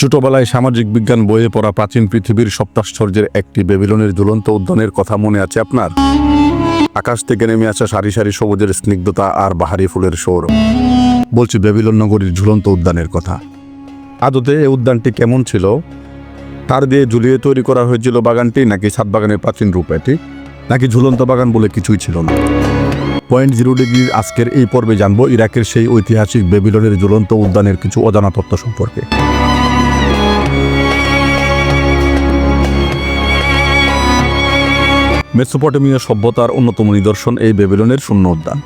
ছোটবেলায় সামাজিক বিজ্ঞান বইয়ে পড়া প্রাচীন পৃথিবীর সপ্তাশ্চর্যের একটি বেবিলনের ঝুলন্ত উদ্যানের কথা মনে আছে আপনার? আকাশ থেকে নেমে আসা সারি সারি সবুজের স্নিগ্ধতা আর বাহারি ফুলের সৌরভ বলছি বেবিলন নগরীর ঝুলন্ত উদ্যানের কথা। আদতে এই উদ্যানটি কেমন ছিল? তার দিয়ে ঝুলিয়ে তৈরি করা হয়েছিল বাগানটি নাকি ছাদ বাগানের প্রাচীন রূপ এটি? নাকি ঝুলন্ত বাগান বলে কিছুই ছিল না? পয়েন্ট জিরো ডিগ্রির আজকের এই পর্বে জানব ইরাকের সেই ঐতিহাসিক বেবিলনের ঝুলন্ত উদ্যানের কিছু অজানা তথ্য সম্পর্কে। মেসোপটেমীয় সভ্যতার অন্যতম নিদর্শন এই বেবিলনের শূন্য উদ্যান।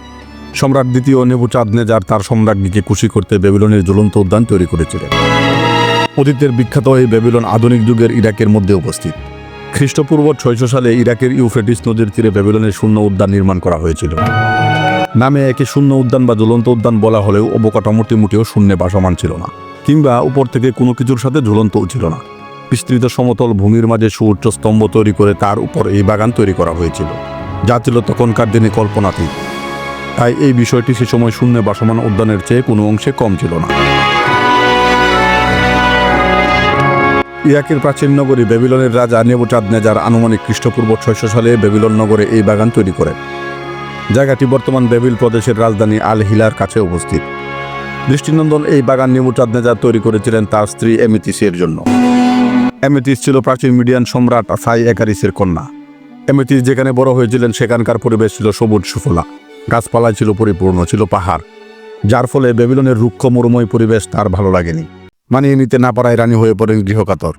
সম্রাট দ্বিতীয় নেবুচাঁদনেজার তার সম্রাজ্ঞীকে খুশি করতে বেবিলনের জ্বলন্ত উদ্যান তৈরি করেছিলেন। অতীতের বিখ্যাত এই বেবিলন আধুনিক যুগের ইরাকের মধ্যে উপস্থিত। খ্রিস্টপূর্ব ছয়শো সালে ইরাকের ইউফ্রেটিস নদীর তীরে বেবিলনের শূন্য উদ্যান নির্মাণ করা হয়েছিল। নামে একে শূন্য উদ্যান বা জ্বলন্ত উদ্যান বলা হলেও অবকাঠামোটি মোটেও শূন্যে বাসমান ছিল না, কিংবা উপর থেকে কোনো কিছুর সাথে ঝুলন্তও ছিল না। বিস্তৃত সমতল ভূমির মাঝে সুউচ্চ স্তম্ভ তৈরি করে তার উপর এই বাগান তৈরি করা হয়েছিল। যা ছিল তখনকার দিনে কল্পনাতীত। তাই এই বিষয়টি সে সময় শূন্যে বাসমান উদ্যানের চেয়ে কোনো অংশে কম ছিল না। ইরাকের প্রাচীন নগরী বেবিলনের রাজা নেবুচাঁদ নেজার আনুমানিক খ্রিস্টপূর্ব ছয়শো সালে বেবিলন নগরে এই বাগান তৈরি করেন জায়গাটি বর্তমান বেবিল প্রদেশের রাজধানী আল হিলার কাছে উপস্থিত দৃষ্টিনন্দন এই বাগান নেবুচাঁদ নেজার তৈরি করেছিলেন তার স্ত্রী এমিতিসের জন্য। এমেতিস ছিল প্রাচীন মিডিয়ান সম্রাট সাই একারিসের কন্যা। এমেতিস যেখানে বড় হয়েছিলেন, সেখানকার পরিবেশ ছিল সবুজ সুফলা। গাছপালায় ছিল পরিপূর্ণ, ছিল পাহাড়। যার ফলে বেবিলনের রুক্ষ মরুময় পরিবেশ তার ভালো লাগেনি। মানিয়ে নিতে না পারায় রানী হয়ে পড়েন গৃহকাতর।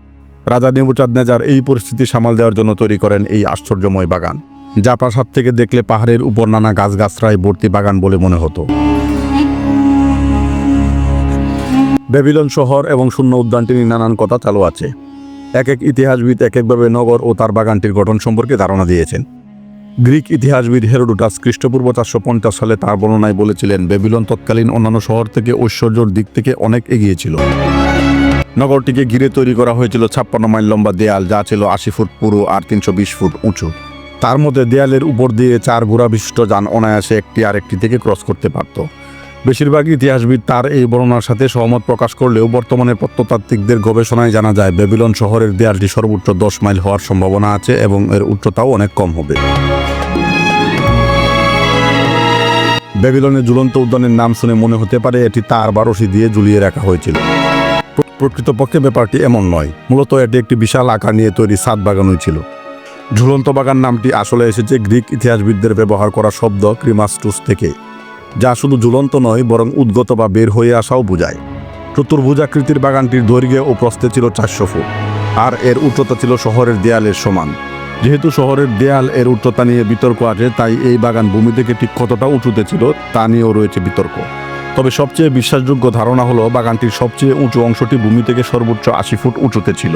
রাজা নেবুচাঁদ নেজার এই পরিস্থিতি সামাল দেওয়ার জন্য তৈরি করেন এই আশ্চর্যময় বাগান। যা প্রাসাদ থেকে দেখলে পাহাড়ের উপর নানা গাছগাছরায় ভর্তি বাগান বলে মনে হতো। বেবিলন শহর এবং শূন্য উদ্যানটি নানান কথা চালু আছে। এক এক ইতিহাসবিদ এক একভাবে নগর ও তার বাগানটির গঠন সম্পর্কে ধারণা দিয়েছেন। গ্রিক ইতিহাসবিদ হেরোডুটাস খ্রিস্টপূর্ব চারশো পঞ্চাশ সালে তার বর্ণনায় বলেছিলেন, বেবিলন তৎকালীন অন্যান্য শহর থেকে ঐশ্বর্যর দিক থেকে অনেক এগিয়ে ছিল। নগরটিকে ঘিরে তৈরি করা হয়েছিল ছাপ্পান্ন মাইল লম্বা দেয়াল, যা ছিল আশি ফুট পুরো আর তিনশো বিশ ফুট উঁচু। তার মধ্যে দেয়ালের উপর দিয়ে চার ঘোড়া বিশিষ্ট যান অনায়াসে একটি আরেকটি থেকে ক্রস করতে পারত। বেশিরভাগ ইতিহাসবিদ তার এই বর্ণনার সাথে সহমত প্রকাশ করলেও বর্তমানে প্রত্নতাত্ত্বিকদের গবেষণায় জানা যায়, বেবিলন শহরের দেয়ালটি সর্বোচ্চ দশ মাইল হওয়ার সম্ভাবনা আছে এবং এর উচ্চতাও অনেক কম হবে। বেবিলনের ঝুলন্ত উদ্যানের নাম শুনে মনে হতে পারে এটি তার বারোশি দিয়ে ঝুলিয়ে রাখা হয়েছিল। প্রকৃতপক্ষে ব্যাপারটি এমন নয়, মূলত এটি একটি বিশাল আকার নিয়ে তৈরি সাত বাগানই ছিল। ঝুলন্ত বাগান নামটি আসলে এসেছে গ্রিক ইতিহাসবিদদের ব্যবহার করা শব্দ ক্রিমাস্টুস থেকে। যা শুধু ঝুলন্ত নয়, বরং উদ্গত বা বের হয়ে আসাও বোঝায়। চতুর্ভুজাকৃতির বাগানটির দৈর্ঘ্যে ও প্রস্থে ছিল চারশো ফুট, আর এর উচ্চতা ছিল শহরের দেয়ালের সমান। যেহেতু শহরের দেয়াল এর উচ্চতা নিয়ে বিতর্ক আছে, তাই এই বাগান ভূমি থেকে ঠিক কতটা উঁচুতে ছিল, তা নিয়েও রয়েছে বিতর্ক। তবে সবচেয়ে বিশ্বাসযোগ্য ধারণা হলো, বাগানটির সবচেয়ে উঁচু অংশটি ভূমি থেকে সর্বোচ্চ আশি ফুট উঁচুতে ছিল।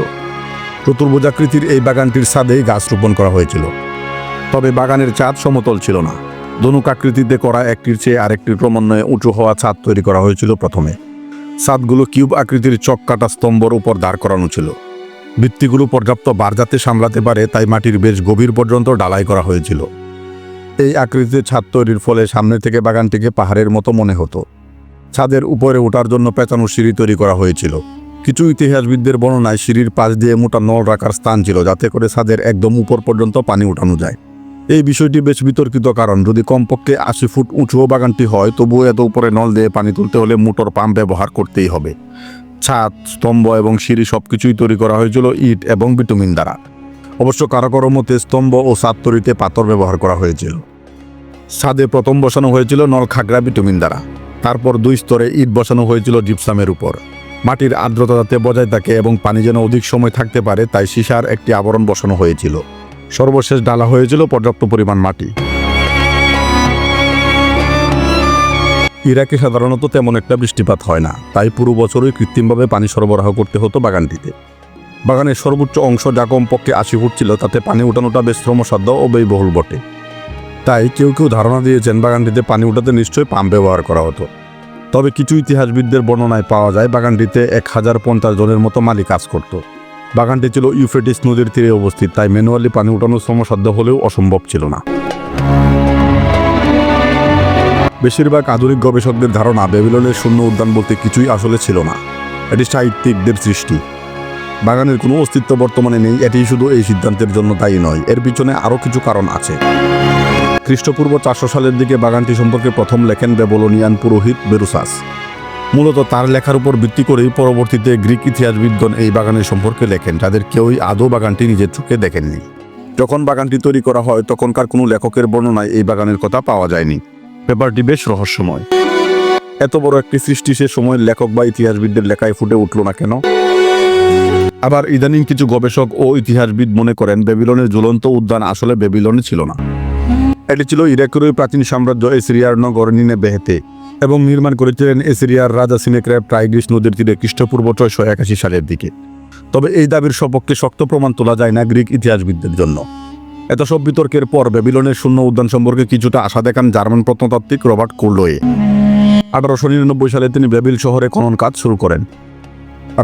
চতুর্ভুজাকৃতির এই বাগানটির ছাদেই গাছ রোপণ করা হয়েছিল। তবে বাগানের চাঁদ সমতল ছিল না। ধনুক আকৃতিতে করা একটির চেয়ে আরেকটির ক্রমান্বয়ে উঁচু হওয়া ছাদ তৈরি করা হয়েছিল প্রথমে। ছাদগুলো কিউব আকৃতির চক কাটা স্তম্ভর উপর দাঁড় করানো ছিল। ভিত্তিগুলো পর্যাপ্ত বার যাতে সামলাতে পারে, তাই মাটির বেশ গভীর পর্যন্ত ডালাই করা হয়েছিল। এই আকৃতিতে ছাদ তৈরির ফলে সামনে থেকে বাগানটিকে পাহাড়ের মতো মনে হতো। ছাদের উপরে ওঠার জন্য পেঁচানো সিঁড়ি তৈরি করা হয়েছিল। কিছু ইতিহাসবিদদের বর্ণনায় সিঁড়ির পাশ দিয়ে মোটা নল রাখার স্থান ছিল, যাতে করে ছাদের একদম উপর পর্যন্ত পানি উঠানো যায়। এই বিষয়টি বেশ বিতর্কিত কারণ। যদি কমপক্ষে আশি ফুট উঁচুও বাগানটি হয়, তবুও এত উপরে নল দিয়ে পানি তুলতে হলে মোটর পাম্প ব্যবহার করতেই হবে। ছাদ, স্তম্ভ এবং সিঁড়ি সব কিছুই তৈরি করা হয়েছিল ইট এবং বিটুমিন দ্বারা। অবশ্য কারও মতে স্তম্ভ ও ছাদ তৈরিতে পাথর ব্যবহার করা হয়েছিল। ছাদে প্রথম বসানো হয়েছিল নল খাগড়া বিটুমিন দ্বারা। তারপর দুই স্তরে ইট বসানো হয়েছিল জিপসামের উপর। মাটির আর্দ্রতা যাতে বজায় থাকে এবং পানি যেন অধিক সময় থাকতে পারে, তাই সীসার একটি আবরণ বসানো হয়েছিল। সর্বশেষ ডালা হয়েছিল পর্যাপ্ত পরিমাণ মাটি। ইরাকে সাধারণত তেমন একটা বৃষ্টিপাত হয় না। তাই পুরো বছরই কৃত্রিমভাবে পানি সরবরাহ করতে হতো বাগানটিতে। বাগানের সর্বোচ্চ অংশ যা কমপক্ষে আশি ফুট ছিল, তাতে পানি উঠানোটা বেশ শ্রমসাধ্য ও ব্যয়বহুল বটে। তাই কেউ কেউ ধারণা দিয়েছেন বাগানটিতে পানি উঠাতে নিশ্চয়ই পাম্প ব্যবহার করা হতো। তবে কিছু ইতিহাসবিদদের বর্ণনায় পাওয়া যায় বাগানটিতে এক হাজার পঞ্চাশ জনের মতো মালিক কাজ করত। বাগানটি ছিল ইউফ্রেটিস নদীর তীরে অবস্থিত, তাই ম্যানুয়ালি পানি উঠানো শ্রমসাধ্য হলেও অসম্ভব ছিল না। বেশিরভাগ আধুনিক গবেষকদের ধারণা বেবিলনের শূন্য উদ্যান বলতে কিছুই আসলে ছিল না। এটি সাহিত্যিকদের সৃষ্টি। বাগানের কোনো অস্তিত্ব বর্তমানে নেই, এটি শুধু এই সিদ্ধান্তের জন্য দায়ী নয়, এর পিছনে আরও কিছু কারণ আছে। খ্রিস্টপূর্ব চারশো সালের দিকে বাগানটি সম্পর্কে প্রথম লেখেন বেবলনিয়ান পুরোহিত বেরুসাস। মূলত তার লেখার উপর ভিত্তি করেই পরবর্তীতে গ্রিক ইতিহাসবিদগণ এই বাগানের সম্পর্কে লেখেন, যাদের কেউই আদৌ বাগানটি নিজের চোখে দেখেননি। যখন বাগানটি তৈরি করা হয়, তখনকার কোনো লেখকের বর্ণনায় এই বাগানের কথা পাওয়া যায়নি। ব্যাপারটি বেশ রহস্যময়। এত বড় একটি সৃষ্টি সে সময়ের লেখক বা ইতিহাসবিদদের লেখায় ফুটে উঠল না কেন? আবার ইদানিং কিছু গবেষক ও ইতিহাসবিদ মনে করেন বেবিলনের ঝুলন্ত উদ্যান আসলে বেবিলনে ছিল না। এটি ছিল ইরাকের প্রাচীন সাম্রাজ্য, এসিরিয়ার নগর নিনে বেহেতে এবং নির্মাণ করেছিলেন এসিরিয়ার রাজা সিনেক্র্যাপ টাইগ্রিস নদীর তীরে খ্রিস্টপূর্ব ছয়শো একাশি সালের দিকে। তবে এই দাবির সপক্ষে শক্ত প্রমাণ তোলা যায় না গ্রিক ইতিহাসবিদদের জন্য। এত সব বিতর্কের পর বেবিলনের শূন্য উদ্যান সম্পর্কে কিছুটা আশা দেখান জার্মান প্রত্নতাত্ত্বিক রবার্ট কোর্লোয়ে আঠারোশো নিরানব্বই সালে তিনি বেবিল শহরে খনন কাজ শুরু করেন।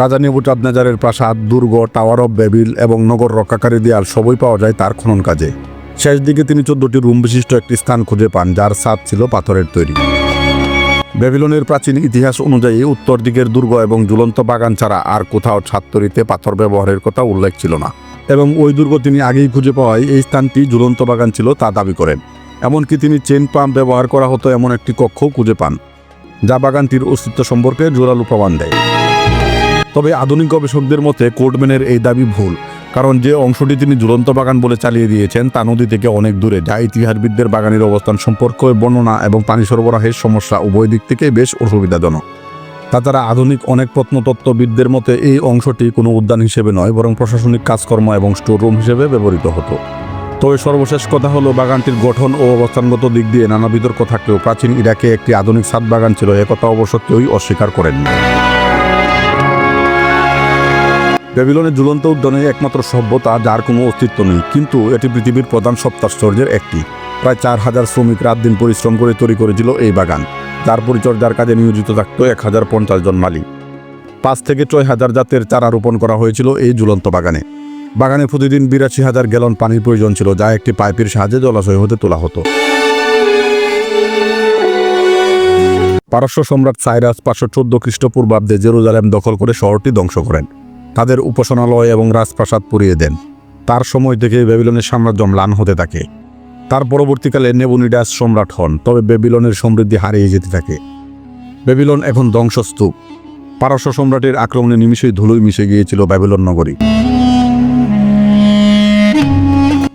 রাজা নেবুচাঁদনেজারের প্রাসাদ, দুর্গ, টাওয়ার অফ বেবিল এবং নগর রক্ষাকারী দেয়াল সবই পাওয়া যায় তার খনন কাজে। শেষ দিকে তিনি চোদ্দটি রুম বিশিষ্ট একটি স্থান খুঁজে পান, যার ছাদ ছিল পাথরের তৈরি। বেবিলনের প্রাচীন ইতিহাস অনুযায়ী উত্তর দিকের দুর্গ এবং ঝুলন্ত বাগান ছাড়া আর কোথাও ছাদ তৈরিতে পাথর ব্যবহারের কথা উল্লেখ ছিল না। এবং ওই দুর্গ তিনি আগেই খুঁজে পাওয়ায় এই স্থানটি ঝুলন্ত বাগান ছিল তা দাবি করেন। এমনকি তিনি চেন পাম্প ব্যবহার করা হতো এমন একটি কক্ষও খুঁজে পান, যা বাগানটির অস্তিত্ব সম্পর্কে জোরালো প্রমাণ দেয়। তবে আধুনিক গবেষকদের মতে কোর্টম্যানের এই দাবি ভুল। কারণ যে অংশটি তিনি ঝুলন্ত বাগান বলে চালিয়ে দিয়েছেন, তা নদী থেকে অনেক দূরে। যা ইতিহাসবিদদের বাগানের অবস্থান সম্পর্কে বর্ণনা এবং পানি সরবরাহের সমস্যা উভয় দিক থেকে বেশ অসুবিধাজনক। তাছাড়া আধুনিক অনেক প্রত্নতত্ত্ববিদদের মতে এই অংশটি কোনো উদ্যান হিসেবে নয়, বরং প্রশাসনিক কাজকর্ম এবং স্টোররুম হিসেবে ব্যবহৃত হতো। তবে সর্বশেষ কথা হলো, বাগানটির গঠন ও অবস্থানগত দিক দিয়ে নানা বিতর্ক থাকলেও প্রাচীন ইরাকে একটি আধুনিক ছাদ বাগান ছিল, একথা অবশ্য কেউই অস্বীকার করেননি। বেবিলনের ঝুলন্ত উদ্যানে একমাত্র সভ্যতা যার কোনো অস্তিত্ব নেই, কিন্তু এটি পৃথিবীর প্রধান সপ্তাশ্চর্যের একটি। প্রায় চার হাজার শ্রমিক রাত দিন পরিশ্রম করে তৈরি করেছিল এই বাগান। যার পরিচর্যার কাজে নিয়োজিত থাকত এক হাজার পঞ্চাশ জন মালিক। পাঁচ থেকে ছয় হাজার জাতের চারা রোপণ করা হয়েছিল এই ঝুলন্ত বাগানে। বাগানে প্রতিদিন বিরাশি হাজার গ্যালন পানির প্রয়োজন ছিল, যা একটি পাইপের সাহায্যে জলাশয় হতে তোলা হতো। পারস্য সম্রাট সাইরাস পাঁচশো চোদ্দ খ্রিস্টপূর্বাব্দে জেরুজালেম দখল করে শহরটি ধ্বংস করেন। তাদের উপাসনালয় এবং রাজপ্রাসাদ পুড়িয়ে দেন। তার সময় থেকে বেবিলনের সাম্রাজ্য ম্লান হতে থাকে। তার পরবর্তীকালে নেবুনিডাস সম্রাট হন, তবে বেবিলনের সমৃদ্ধি হারিয়ে যেতে থাকে। বেবিলন এখন ধ্বংসস্তূপ। পারস্য সম্রাটের আক্রমণে নিমিষেই ধুলোই মিশে গিয়েছিল ব্যাবিলন নগরী।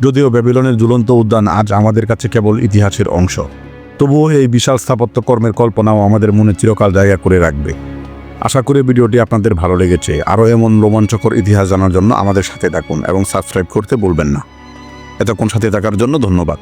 যদিও বেবিলনের ঝুলন্ত উদ্যান আজ আমাদের কাছে কেবল ইতিহাসের অংশ, তবুও এই বিশাল স্থাপত্য কর্মের কল্পনাও আমাদের মনে চিরকাল জায়গা করে রাখবে। আশা করি ভিডিওটি আপনাদের ভালো লেগেছে। আরও এমন রোমাঞ্চকর ইতিহাস জানার জন্য আমাদের সাথে থাকুন এবং সাবস্ক্রাইব করতে বলবেন না। এতক্ষণ সাথে থাকার জন্য ধন্যবাদ।